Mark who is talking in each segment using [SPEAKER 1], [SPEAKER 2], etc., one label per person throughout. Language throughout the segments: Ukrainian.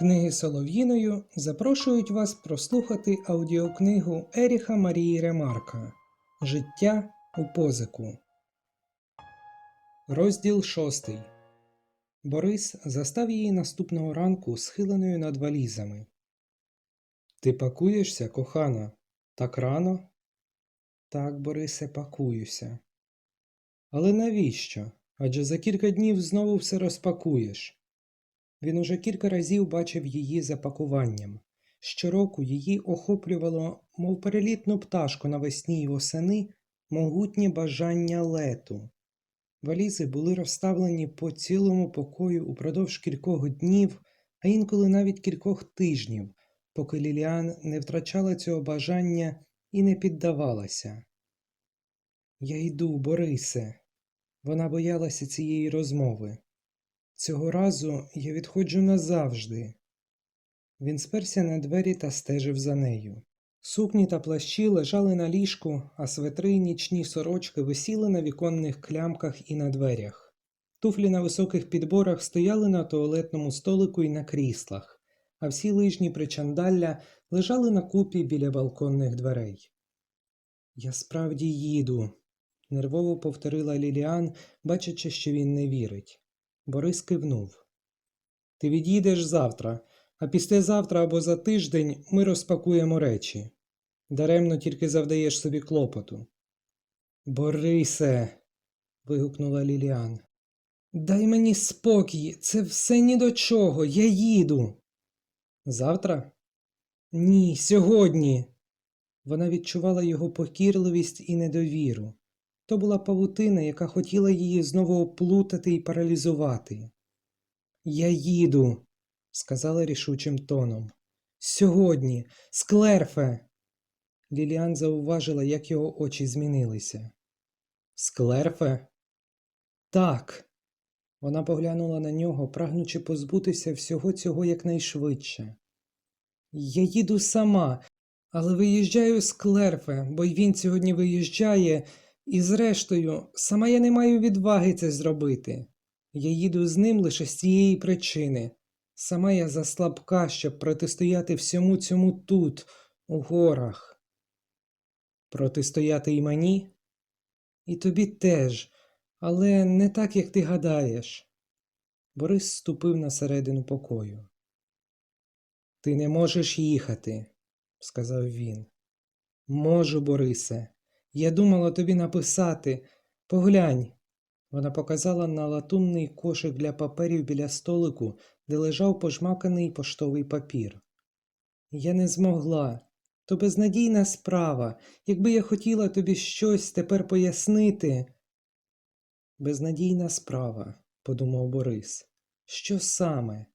[SPEAKER 1] Книги Солов'їною запрошують вас прослухати аудіокнигу Еріха Марії Ремарка Життя у позику. Розділ шостий. Борис застав її наступного ранку схиленою над валізами. Ти пакуєшся, кохана? Так рано? Так, Борисе, пакуюся. Але навіщо? Адже за кілька днів знову все розпакуєш. Він уже кілька разів бачив її за пакуванням. Щороку її охоплювало, мов перелітну пташку навесні й восени, могутнє бажання лету. Валізи були розставлені по цілому покою упродовж кількох днів, а інколи навіть кількох тижнів, поки Ліліан не втрачала цього бажання і не піддавалася. Я йду, Борисе. Вона боялася цієї розмови. Цього разу я відходжу назавжди. Він сперся на двері та стежив за нею. Сукні та плащі лежали на ліжку, а светри й нічні сорочки висіли на віконних клямках і на дверях. Туфлі на високих підборах стояли на туалетному столику і на кріслах, а всі лижні причандалля лежали на купі біля балконних дверей. Я справді їду, нервово повторила Ліліан, бачачи, що він не вірить. Борис кивнув. Ти від'їдеш завтра, а післязавтра або за тиждень ми розпакуємо речі. Даремно тільки завдаєш собі клопоту. Борисе. вигукнула Ліліан. Дай мені спокій, це все ні до чого, я їду. Завтра? Ні, сьогодні. Вона відчувала його покірливість і недовіру. То була павутина, яка хотіла її знову оплутати і паралізувати. Я їду, сказала рішучим тоном. Сьогодні, склерфе. Ліліан зауважила, як його очі змінилися. Склерфе? Так. Вона поглянула на нього, прагнучи позбутися всього цього якнайшвидше. Я їду сама, але виїжджаю з Клерфе, бо він сьогодні виїжджає, і зрештою, сама я не маю відваги це зробити. Я їду з ним лише з цієї причини. Сама я заслабка, щоб протистояти всьому цьому тут, у горах. Протистояти і мені? І тобі теж, але не так, як ти гадаєш. Борис ступив на середину покою. Ти не можеш їхати, сказав він. Можу, Борисе. Я думала тобі написати. Поглянь. Вона показала на латунний кошик для паперів біля столику, де лежав пожмаканий поштовий папір. Я не змогла. То безнадійна справа. Якби я хотіла тобі щось тепер пояснити. Безнадійна справа, подумав Борис. Що саме?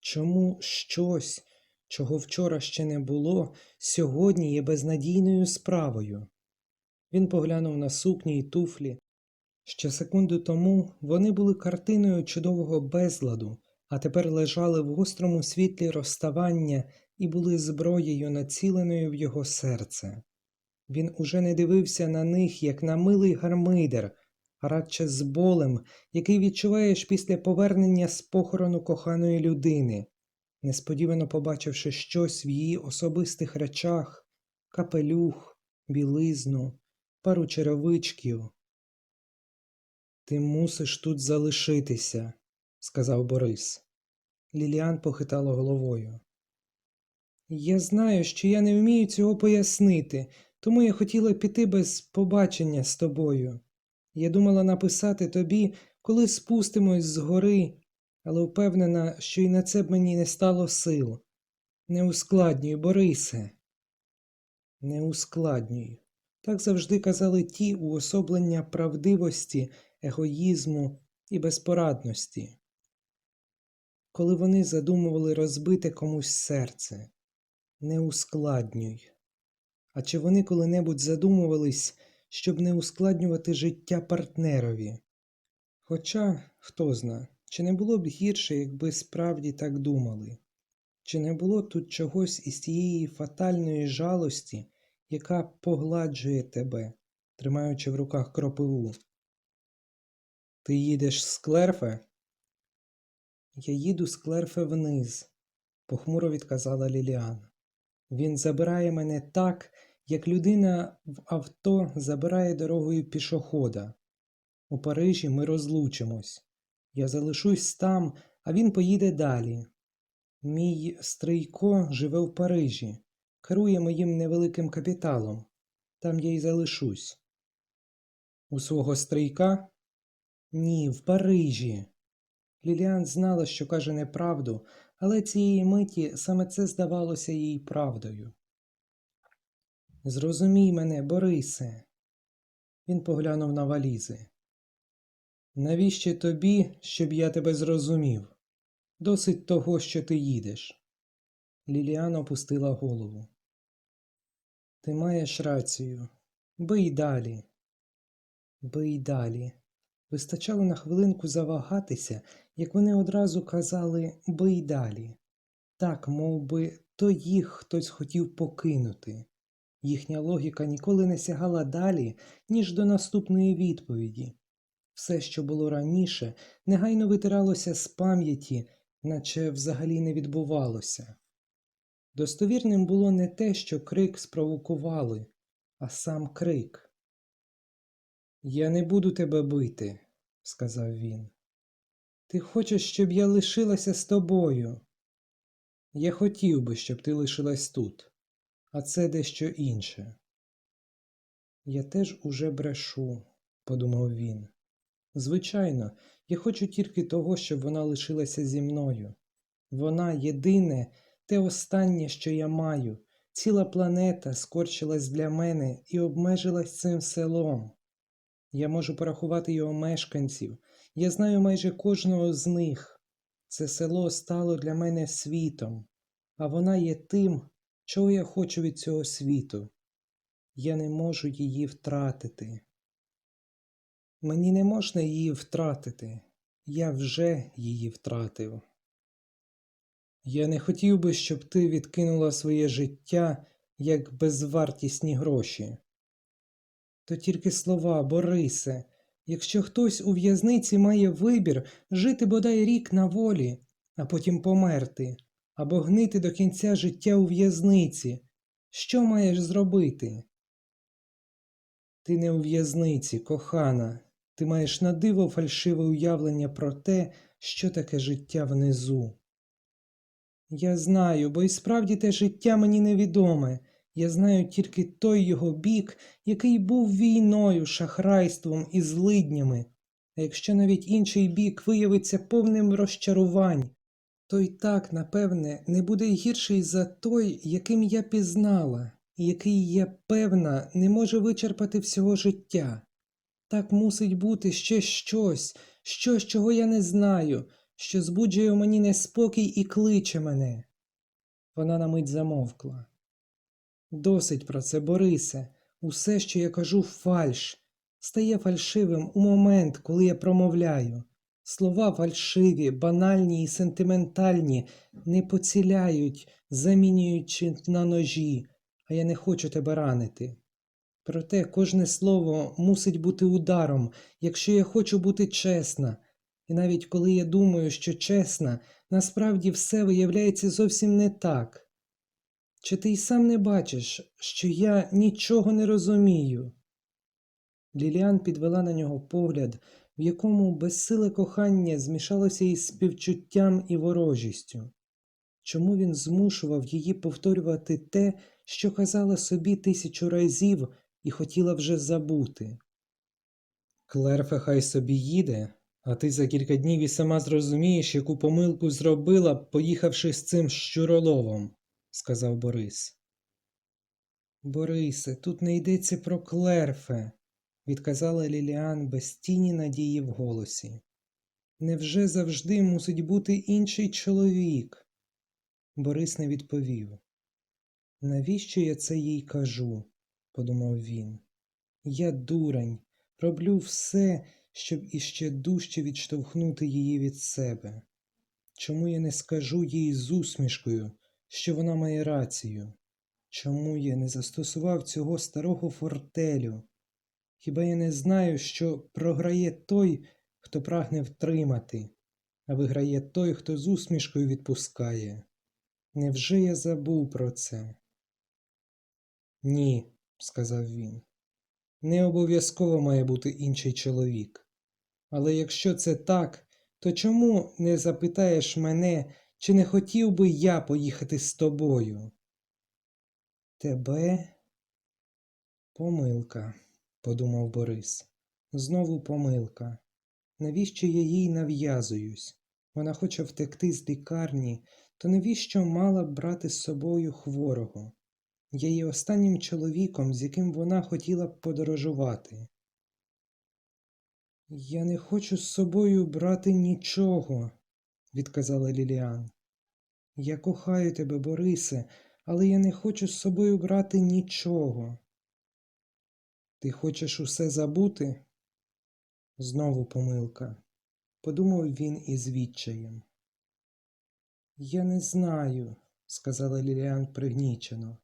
[SPEAKER 1] Чому щось, чого вчора ще не було, сьогодні є безнадійною справою? Він поглянув на сукні й туфлі. Ще секунду тому вони були картиною чудового безладу, а тепер лежали в гострому світлі розставання і були зброєю, націленою в його серце. Він уже не дивився на них, як на милий гармидер, а радше з болем, який відчуваєш після повернення з похорону коханої людини, несподівано побачивши щось в її особистих речах, капелюх, білизну, пару черевичків. Ти мусиш тут залишитися, сказав Борис. Ліліан похитала головою. Я знаю, що я не вмію цього пояснити, тому я хотіла піти без побачення з тобою. Я думала написати тобі, коли спустимось з гори, але впевнена, що й на це б мені не стало сил. Не ускладнюй, Борисе. Не ускладнюй. Так завжди казали ті уособлення правдивості, егоїзму і безпорадності. Коли вони задумували розбити комусь серце, не ускладнюй. А чи вони коли-небудь задумувались, щоб не ускладнювати життя партнерові? Хоча, хто зна, чи не було б гірше, якби справді так думали? Чи не було тут чогось із тієї фатальної жалості, яка погладжує тебе, тримаючи в руках кропиву? Ти їдеш з Клерфе? Я їду з Клерфе вниз. похмуро відказала Ліліан. Він забирає мене так, як людина в авто забирає дорогою пішохода. У Парижі ми розлучимось. Я залишусь там, а він поїде далі. Мій стрийко живе в Парижі, керує моїм невеликим капіталом. Там я й залишусь. У свого стрийка? Ні, в Парижі. Ліліан знала, що каже неправду, але цієї миті саме це здавалося їй правдою. Зрозумій мене, Борисе. Він поглянув на валізи. Навіщо тобі, щоб я тебе зрозумів? Досить того, що ти їдеш. Ліліан опустила голову. Ти маєш рацію. Бий далі. Бий далі. Вистачало на хвилинку завагатися, як вони одразу казали бий далі. Так, мов би, то їх хтось хотів покинути. Їхня логіка ніколи не сягала далі, ніж до наступної відповіді. Все, що було раніше, негайно витиралося з пам'яті, наче взагалі не відбувалося. Достовірним було не те, що крик спровокували, а сам крик. Я не буду тебе бити, сказав він. Ти хочеш, щоб я лишилася з тобою? Я хотів би, щоб ти лишилась тут, а це дещо інше. Я теж уже брешу, подумав він. Звичайно, я хочу тільки того, щоб вона лишилася зі мною. Вона єдине, те останнє, що я маю. Ціла планета скорчилась для мене і обмежилась цим селом. Я можу порахувати його мешканців, я знаю майже кожного з них. Це село стало для мене світом, а вона є тим, чого я хочу від цього світу. Я не можу її втратити. Мені не можна її втратити. Я вже її втратив. Я не хотів би, щоб ти відкинула своє життя як безвартісні гроші. То тільки слова, Борисе, якщо хтось у в'язниці має вибір жити бодай рік на волі, а потім померти, або гнити до кінця життя у в'язниці, що маєш зробити? Ти не у в'язниці, кохана, ти маєш надиво фальшиве уявлення про те, що таке життя внизу. Я знаю, бо і справді те життя мені невідоме. Я знаю тільки той його бік, який був війною, шахрайством і злиднями. А якщо навіть інший бік виявиться повним розчарувань, то й так, напевне, не буде гірший за той, яким я пізнала, і який, я певна, не може вичерпати всього життя. Так мусить бути ще щось, щось, чого я не знаю, що збуджує у мені неспокій і кличе мене. Вона на мить замовкла. Досить про це, Борисе. Усе, що я кажу, фальш, стає фальшивим у момент, коли я промовляю. Слова фальшиві, банальні і сентиментальні не поціляють, замінюючи на ножі, а я не хочу тебе ранити. Проте кожне слово мусить бути ударом, якщо я хочу бути чесна. І навіть коли я думаю, що чесна, насправді все виявляється зовсім не так. Чи ти й сам не бачиш, що я нічого не розумію? Ліліан підвела на нього погляд, в якому безсиле кохання змішалося із співчуттям і ворожістю. Чому він змушував її повторювати те, що казала собі тисячу разів і хотіла вже забути? Клерфе хай собі їде, а ти за кілька днів і сама зрозумієш, яку помилку зробила, поїхавши з цим щуроловом, сказав Борис. Борисе, тут не йдеться про Клерфе, відказала Ліліан без тіні надії в голосі. Невже завжди мусить бути інший чоловік? Борис не відповів. Навіщо я це їй кажу? подумав він. Я дурень, роблю все, щоб іще дужче відштовхнути її від себе. Чому я не скажу їй з усмішкою, що вона має рацію? Чому я не застосував цього старого фортелю? Хіба я не знаю, що програє той, хто прагне втримати, а виграє той, хто з усмішкою відпускає? Невже я забув про це? Ні, сказав він. Не обов'язково має бути інший чоловік. Але якщо це так, то чому не запитаєш мене, чи не хотів би я поїхати з тобою? Тебе? Помилка, подумав Борис. Знову помилка. Навіщо я їй нав'язуюсь? Вона хоче втекти з лікарні, то навіщо мала б брати з собою хворого? Я є останнім чоловіком, з яким вона хотіла б подорожувати. Я не хочу з собою брати нічого, відказала Ліліан. Я кохаю тебе, Борисе, але я не хочу з собою брати нічого. Ти хочеш усе забути? Знову помилка, подумав він із відчаєм. Я не знаю, сказала Ліліан пригнічено.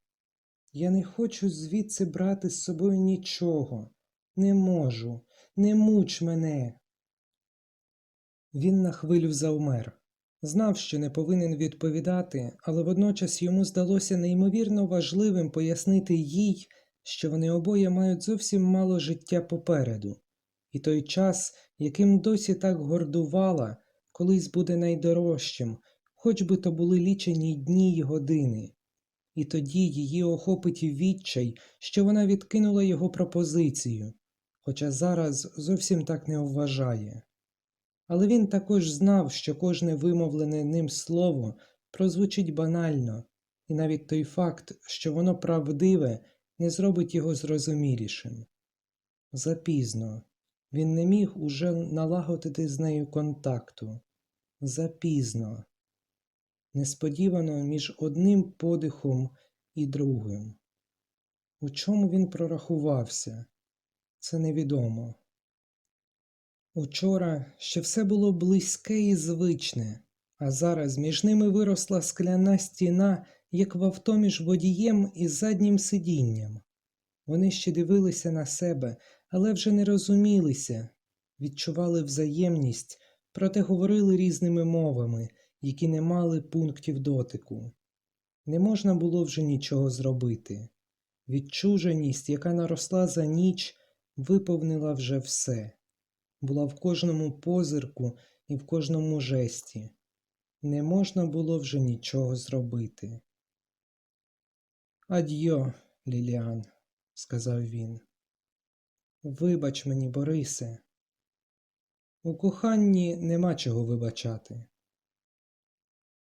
[SPEAKER 1] Я не хочу звідси брати з собою нічого. Не можу, не муч мене. Він на хвилю завмер. Знав, що не повинен відповідати, але водночас йому здалося неймовірно важливим пояснити їй, що вони обоє мають зовсім мало життя попереду, і той час, яким досі так гордувала, колись буде найдорожчим, хоч би то були лічені дні й години. І тоді її охопить відчай, що вона відкинула його пропозицію, хоча зараз зовсім так не вважає. Але він також знав, що кожне вимовлене ним слово прозвучить банально, і навіть той факт, що воно правдиве, не зробить його зрозумілішим. Запізно він не міг уже налагодити з нею контакту. Запізно. Несподівано між одним подихом і другим. У чому він прорахувався? Це невідомо. Учора ще все було близьке і звичне, а зараз між ними виросла скляна стіна, як в авто між водієм і заднім сидінням. Вони ще дивилися на себе, але вже не розумілися, відчували взаємність, проте говорили різними мовами, які не мали пунктів дотику. Не можна було вже нічого зробити. Відчуженість, яка наросла за ніч, виповнила вже все була в кожному позирку і в кожному жесті. Не можна було вже нічого зробити. Адьо, Ліліан, сказав він. Вибач мені, Борисе. У коханні нема чого вибачати.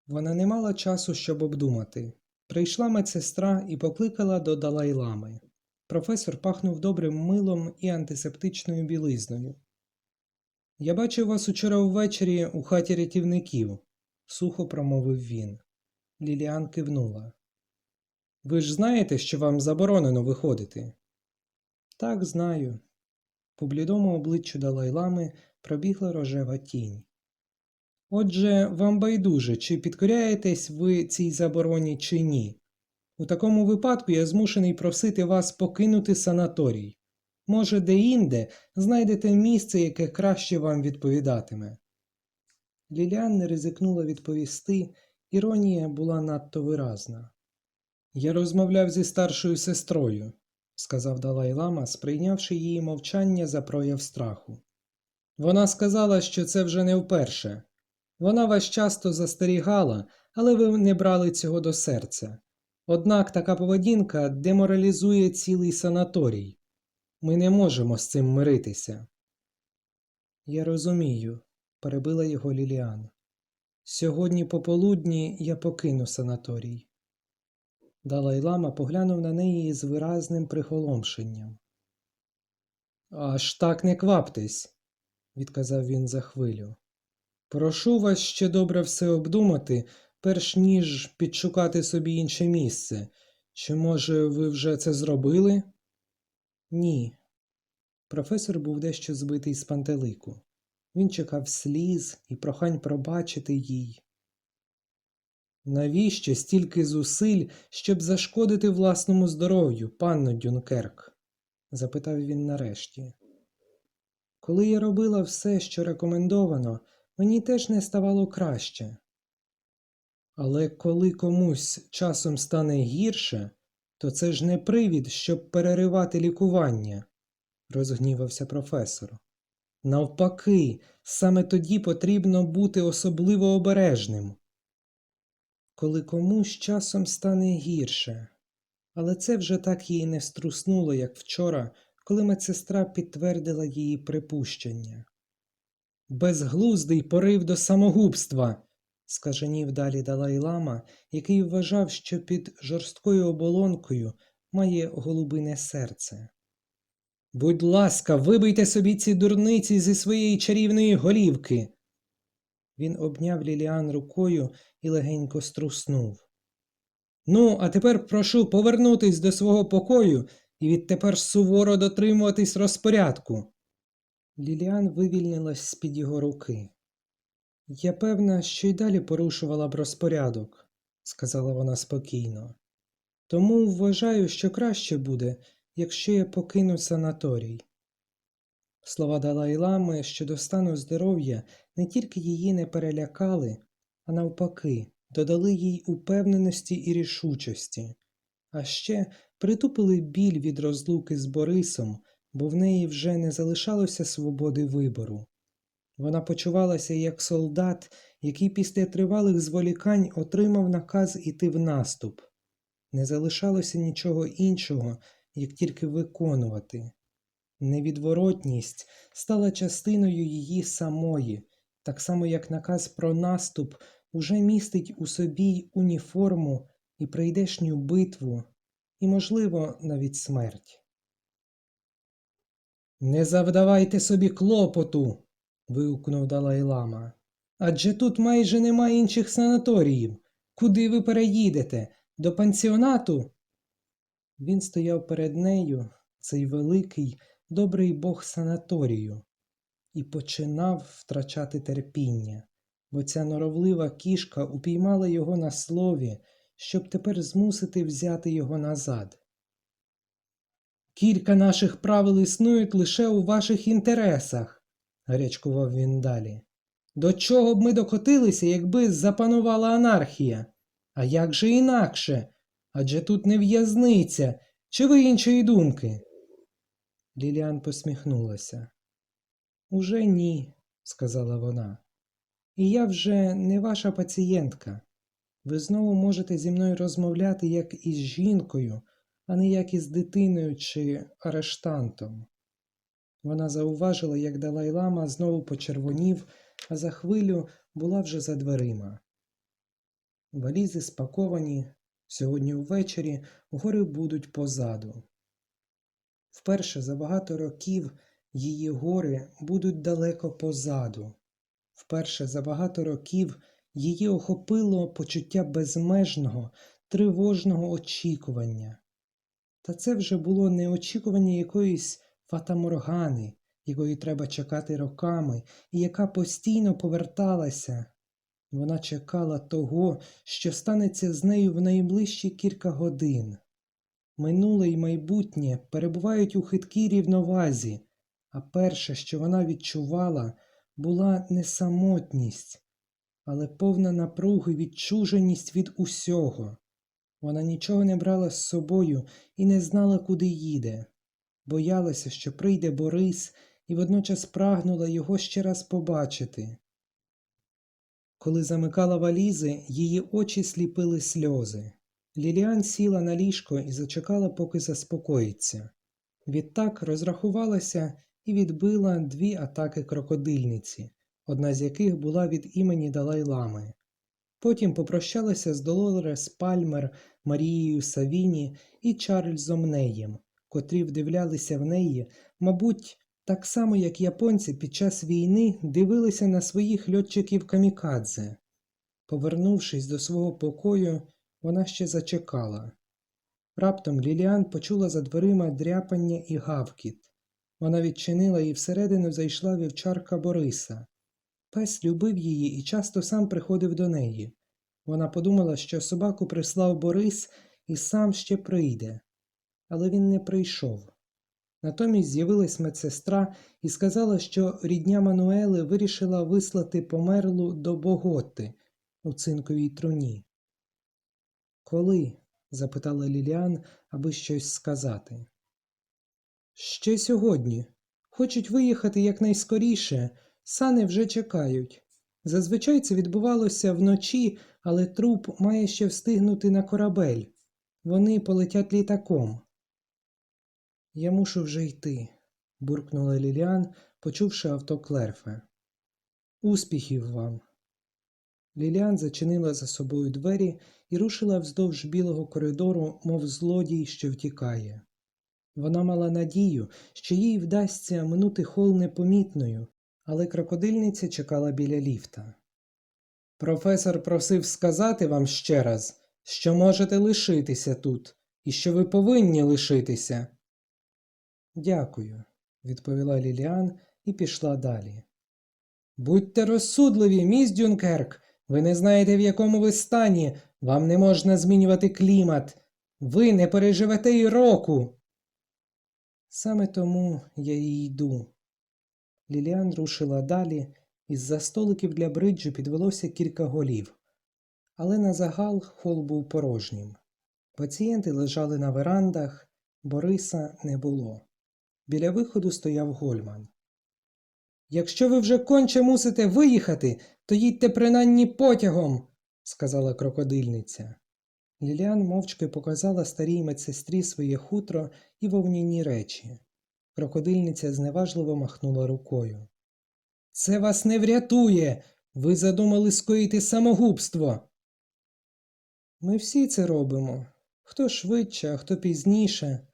[SPEAKER 1] Вона не мала часу, щоб обдумати. Прийшла медсестра і покликала до Далай-лами. Професор пахнув добрим милом і антисептичною білизною. Я бачив вас учора ввечері у хаті рятівників, сухо промовив він. Ліліан кивнула. Ви ж знаєте, що вам заборонено виходити? Так, знаю. По блідому обличчю Далай-лами пробігла рожева тінь. Отже, вам байдуже, чи підкоряєтесь ви цій забороні, чи ні. У такому випадку я змушений просити вас покинути санаторій. Може, де-інде знайдете місце, яке краще вам відповідатиме. Ліліан не ризикнула відповісти, іронія була надто виразна. Я розмовляв зі старшою сестрою, сказав Далай-лама, сприйнявши її мовчання за прояв страху. Вона сказала, що це вже не вперше. Вона вас часто застерігала, але ви не брали цього до серця. Однак така поведінка деморалізує цілий санаторій. Ми не можемо з цим миритися. Я розумію, перебила його Ліліан. Сьогодні пополудні я покину санаторій. Далай-лама поглянув на неї з виразним прихоломшенням. Аж так не кваптесь, відказав він за хвилю. Прошу вас ще добре все обдумати, перш ніж підшукати собі інше місце. Чи, може, ви вже це зробили? Ні. Професор був дещо збитий з пантелику. Він чекав сліз і прохань пробачити їй. Навіщо стільки зусиль, щоб зашкодити власному здоров'ю, панно Дюнкерк? запитав він нарешті. Коли я робила все, що рекомендовано, мені теж не ставало краще. Але коли комусь часом стане гірше, то це ж не привід, щоб переривати лікування, розгнівався професор. Навпаки, саме тоді потрібно бути особливо обережним. Коли комусь часом стане гірше. Але це вже так її не струснуло, як вчора, коли медсестра підтвердила її припущення. Безглуздий порив до самогубства, скаженів далі Далай-лама, який вважав, що під жорсткою оболонкою має голубине серце. Будь ласка, вибийте собі ці дурниці зі своєї чарівної голівки. Він обняв Ліліан рукою і легенько струснув. Ну, а тепер прошу повернутись до свого покою і відтепер суворо дотримуватись розпорядку. Ліліан вивільнилась з-під його руки. Я певна, що й далі порушувала б розпорядок, сказала вона спокійно. Тому вважаю, що краще буде, якщо я покину санаторій. Слова Далай-лами щодо стану здоров'я не тільки її не перелякали, а навпаки, додали їй упевненості і рішучості, а ще притупили біль від розлуки з Борисом, бо в неї вже не залишалося свободи вибору. Вона почувалася як солдат, який після тривалих зволікань отримав наказ іти в наступ. Не залишалося нічого іншого, як тільки виконувати. Невідворотність стала частиною її самої, так само як наказ про наступ уже містить у собі уніформу і прийдешню битву, і, можливо, навіть смерть. Не завдавайте собі клопоту. вигукнув Далай-лама. Адже тут майже немає інших санаторіїв. Куди ви переїдете? До пансіонату? Він стояв перед нею, цей великий, добрий бог санаторію, і починав втрачати терпіння, бо ця норовлива кішка упіймала його на слові, щоб тепер змусити взяти його назад. Кілька наших правил існують лише у ваших інтересах, гарячкував він далі. До чого б ми докотилися, якби запанувала анархія? А як же інакше? Адже тут не в'язниця, чи ви іншої думки? Ліліан посміхнулася. Уже ні, сказала вона. І я вже не ваша пацієнтка. Ви знову можете зі мною розмовляти як із жінкою, а не як із дитиною чи арештантом. Вона зауважила, як Далай-лама знову почервонів, а за хвилю була вже за дверима. Валізи спаковані, сьогодні ввечері гори будуть позаду. Вперше за багато років її гори будуть далеко позаду. Вперше за багато років її охопило почуття безмежного, тривожного очікування. Та це вже було не очікування якоїсь фатаморгани, якої треба чекати роками, і яка постійно поверталася. Вона чекала того, що станеться з нею в найближчі кілька годин. Минуле й майбутнє перебувають у хиткій рівновазі, а перше, що вона відчувала, була не самотність, але повна напруги відчуженість від усього. Вона нічого не брала з собою і не знала, куди їде. Боялася, що прийде Борис, і водночас прагнула його ще раз побачити. Коли замикала валізи, її очі сліпили сльози. Ліліан сіла на ліжко і зачекала, поки заспокоїться. Відтак розрахувалася і відбила дві атаки крокодильниці, одна з яких була від імені Далай-лами. Потім попрощалася з Долорес Пальмер, Марією Савіні і Чарльзом Неєм, котрі вдивлялися в неї, мабуть, так само, як японці під час війни дивилися на своїх льотчиків камікадзе. Повернувшись до свого покою, вона ще зачекала. Раптом Ліліан почула за дверима дряпання і гавкіт. Вона відчинила і всередину зайшла вівчарка Бориса. Пес любив її і часто сам приходив до неї. Вона подумала, що собаку прислав Борис і сам ще прийде. Але він не прийшов. Натомість з'явилась медсестра і сказала, що рідня Мануели вирішила вислати померлу до Боготи у цинковій труні. Коли? запитала Ліліан, аби щось сказати. Ще сьогодні. Хочуть виїхати якнайскоріше, сани вже чекають. Зазвичай це відбувалося вночі, але труп має ще встигнути на корабель. Вони полетять літаком. Я мушу вже йти, буркнула Ліліан, почувши авто Клерфе. Успіхів вам. Ліліан зачинила за собою двері і рушила вздовж білого коридору, мов злодій, що втікає. Вона мала надію, що їй вдасться минути хол непомітною, але крокодильниця чекала біля ліфта. Професор просив сказати вам ще раз, що можете лишитися тут і що ви повинні лишитися. Дякую, відповіла Ліліан і пішла далі. Будьте розсудливі, міс Дюнкерк. Ви не знаєте, в якому ви стані. Вам не можна змінювати клімат. Ви не переживете й року. Саме тому я й йду. Ліліан рушила далі, із-за столиків для бриджу підвелося кілька голів. Але на загал хол був порожнім. Пацієнти лежали на верандах, Бориса не було. Біля виходу стояв Гольман. Якщо ви вже конче мусите виїхати, то їдьте принаймні потягом, сказала крокодильниця. Ліліан мовчки показала старій медсестрі своє хутро і вовняні речі. Крокодильниця зневажливо махнула рукою. Це вас не врятує. Ви задумали скоїти самогубство. Ми всі це робимо. Хто швидше, а хто пізніше.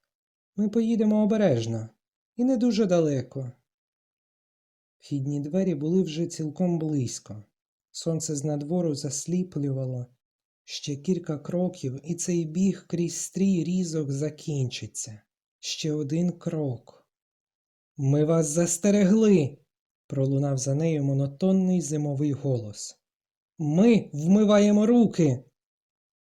[SPEAKER 1] Ми поїдемо обережно і не дуже далеко. Вхідні двері були вже цілком близько. Сонце з надвору засліплювало. Ще кілька кроків, і цей біг крізь стрій різок закінчиться. Ще один крок. Ми вас застерегли. пролунав за нею монотонний зимовий голос. Ми вмиваємо руки.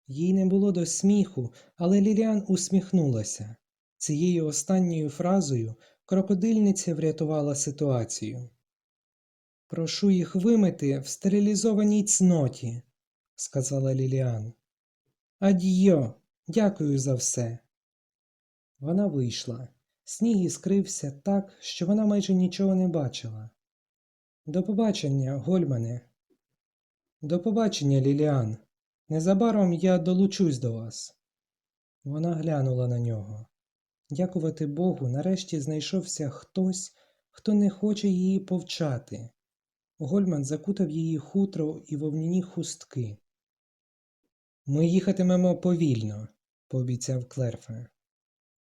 [SPEAKER 1] Їй не було до сміху, але Ліліан усміхнулася. Цією останньою фразою крокодильниця врятувала ситуацію. Прошу їх вимити в стерилізованій цноті, сказала Ліліан. Адьйо, дякую за все. Вона вийшла. Сніг іскрився так, що вона майже нічого не бачила. До побачення, Гольмане. До побачення, Ліліан. Незабаром я долучусь до вас. Вона глянула на нього. Дякувати Богу, нарешті знайшовся хтось, хто не хоче її повчати. Гольман закутав її хутро і вовняні хустки. Ми їхатимемо повільно, пообіцяв Клерфе.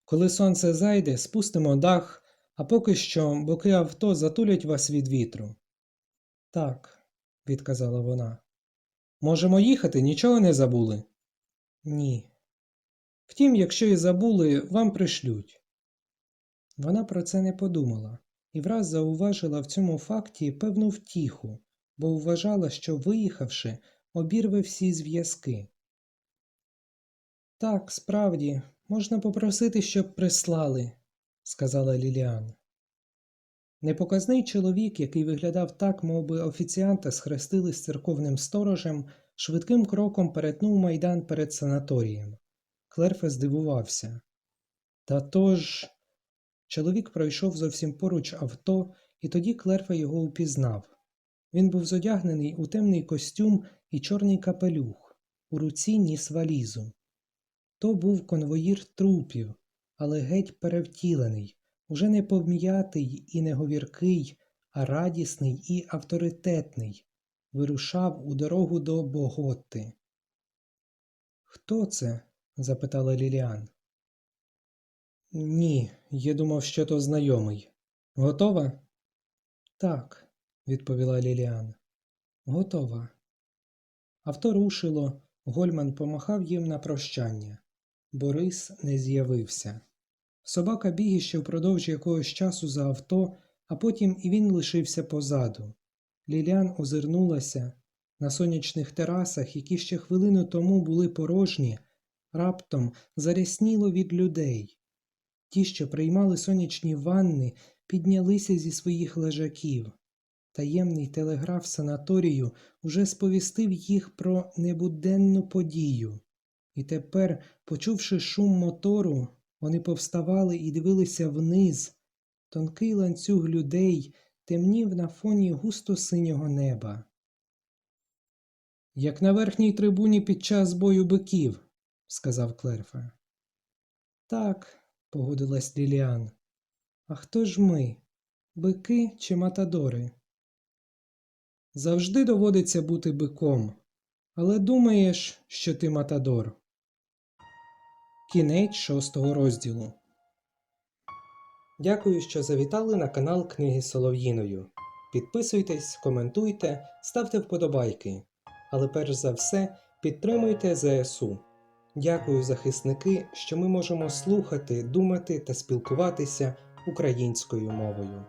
[SPEAKER 1] Коли сонце зайде, спустимо дах, а поки що боки авто затулять вас від вітру. Так, відказала вона. Можемо їхати, нічого не забули? Ні. Втім, якщо і забули, вам пришлють. Вона про це не подумала і враз зауважила в цьому факті певну втіху, бо вважала, що, виїхавши, обірве всі зв'язки. Так, справді, можна попросити, щоб прислали, сказала Ліліан. Непоказний чоловік, який виглядав так, мов би офіціанта схрестили з церковним сторожем, швидким кроком перетнув майдан перед санаторієм. Клерфе здивувався. Та тож. Чоловік пройшов зовсім поруч авто, і тоді Клерфе його упізнав. Він був зодягнений у темний костюм і чорний капелюх, у руці ніс валізу. То був конвоїр трупів, але геть перевтілений, уже не пом'ятий і не говіркий, а радісний і авторитетний, вирушав у дорогу до Боготти. Хто це? запитала Ліліан. Ні, я думав, що то знайомий. Готова? Так, відповіла Ліліан. Готова. Авто рушило, Гольман помахав їм на прощання. Борис не з'явився. Собака біг іще впродовж якогось часу за авто, а потім і він лишився позаду. Ліліан озирнулася на сонячних терасах, які ще хвилину тому були порожні, раптом зарясніло від людей. Ті, що приймали сонячні ванни, піднялися зі своїх лежаків. Таємний телеграф санаторію уже сповістив їх про небуденну подію. І тепер, почувши шум мотору, вони повставали і дивилися вниз. Тонкий ланцюг людей темнів на фоні густо синього неба. Як на верхній трибуні під час бою биків, сказав Клерфа. Так, погодилась Ліліан. А хто ж ми? Бики чи матадори? Завжди доводиться бути биком, але думаєш, що ти матадор. Кінець шостого розділу. Дякую, що завітали на канал Книги Солов'їною. Підписуйтесь, коментуйте, ставте вподобайки. Але перш за все підтримуйте ЗСУ. Дякую, захисники, що ми можемо слухати, думати та спілкуватися українською мовою.